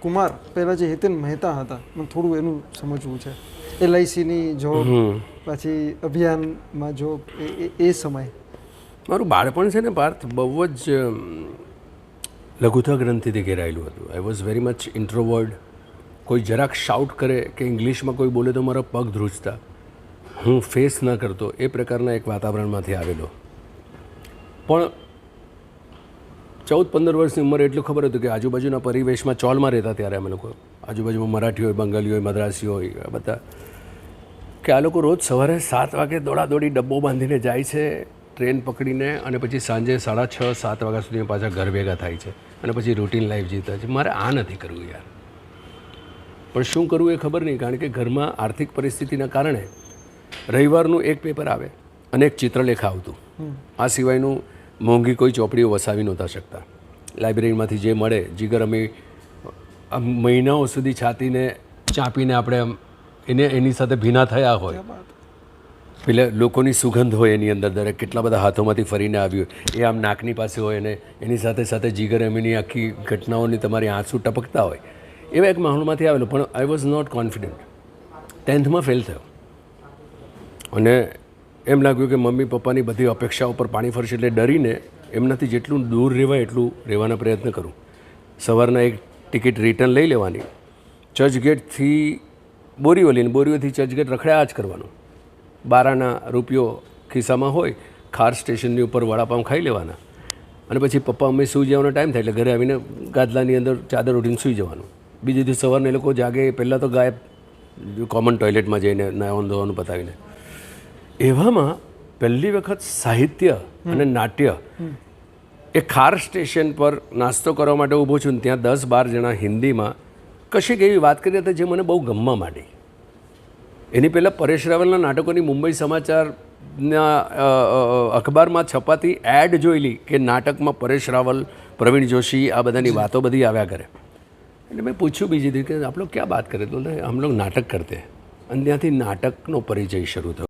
કુમાર પહેલાં જે હિતિન મહેતા હતા મને થોડું એનું સમજવું છે. એલઆઈસીની જોબ પછી અભિયાનમાં જોબ એ એ- એ સમય. મારું બાળપણ છે ને પાર્થ બહુ જ લઘુતા ગ્રંથિથી ઘેરાયેલું હતું. I was very much introvert કોઈ જરાક શાઉટ કરે કે ઇંગ્લિશમાં કોઈ બોલે તો મારા પગ ધ્રુજતા. હું ફેસ ન કરતો એ પ્રકારના એક વાતાવરણમાંથી આવેલો. પણ ચૌદ પંદર વર્ષની ઉંમરે એટલું ખબર હતું કે આજુબાજુના પરિવેશમાં ચોલમાં રહેતા ત્યારે અમે લોકો આજુબાજુમાં મરાઠી હોય બંગાળી હોય મદ્રાસી હોય બધા કે આ લોકો રોજ સવારે સાત વાગે દોડાદોડી ડબ્બો બાંધીને જાય છે ટ્રેન પકડીને અને પછી સાંજે સાડા છ સાત વાગ્યા સુધી પાછા ઘર ભેગા થાય છે અને પછી રૂટીન લાઈફ જીવતા છે. મારે આ નથી કરવું યાર. પણ શું કરવું એ ખબર નહીં કારણ કે ઘરમાં આર્થિક પરિસ્થિતિના કારણે રવિવારનું એક પેપર આવે અને એક ચિત્રલેખ આવતું. આ સિવાયનું મોંઘી કોઈ ચોપડીઓ વસાવી નહોતા શકતા. લાઇબ્રેરીમાંથી જે મળે જીગર અમે આમ મહિનાઓ સુધી છાતીને ચાંપીને આપણે આમ એને એની સાથે ભીના થયા હોય. પેલા લોકોની સુગંધ હોય એની અંદર દરેક કેટલા બધા હાથોમાંથી ફરીને આવ્યું એ આમ નાકની પાસે હોય અને એની સાથે સાથે જીગર એમીની આખી ઘટનાઓની તમારી આંસુ ટપકતા હોય. એવા એક માહોલમાંથી આવેલો પણ આઈ વોઝ નોટ કોન્ફિડન્ટ ટેન્થમાં ફેલ થયો. અને એમ લાગ્યું કે મમ્મી પપ્પાની બધી અપેક્ષાઓ પર પાણી ફરશે એટલે ડરીને એમનાથી જેટલું દૂર રહેવાય એટલું રહેવાના પ્રયત્ન કરું. સવારના એક ટિકિટ રિટર્ન લઈ લેવાની. ચર્ચગેટથી બોરીવલીને, બોરીવલીથી ચર્ચગેટ રખડ્યા જ કરવાનું. બારાના રૂપિયો ખિસ્સામાં હોય, ખાર સ્ટેશનની ઉપર વડાપાઉં ખાઈ લેવાના. અને પછી પપ્પા, મમ્મી, સૂઈ જવાનો ટાઈમ થાય એટલે ઘરે આવીને ગાદલાની અંદર ચાદર ઉઠીને સૂઈ જવાનું. બીજે દિવસ સવારને એ લોકો જાગે, પહેલાં તો ગાયબ, કોમન ટોયલેટમાં જઈને નાહવાનું, ધોવાનું, પતાવીને. એવામાં પહેલી વખત સાહિત્ય અને નાટ્ય એ ખાર સ્ટેશન પર નાસ્તો કરવા માટે ઊભો છું ને ત્યાં દસ બાર જણા હિન્દીમાં કશીક એવી વાત કરી હતી જે મને બહુ ગમવા માંડી. એની પહેલાં પરેશ રાવલના નાટકોની મુંબઈ સમાચારના અ, અ, અખબારમાં છપાતી એડ જોયેલી કે નાટકમાં પરેશ રાવલ પ્રવીણ જોશી આ બધાની વાતો બધી આવ્યા કરે. એટલે મેં પૂછ્યું બીજી દી કે આપ લોગ ક્યાં વાત કરે? તો આમ હમ લોગ નાટક કરતે અને ત્યાંથી નાટકનો પરિચય શરૂ થયો.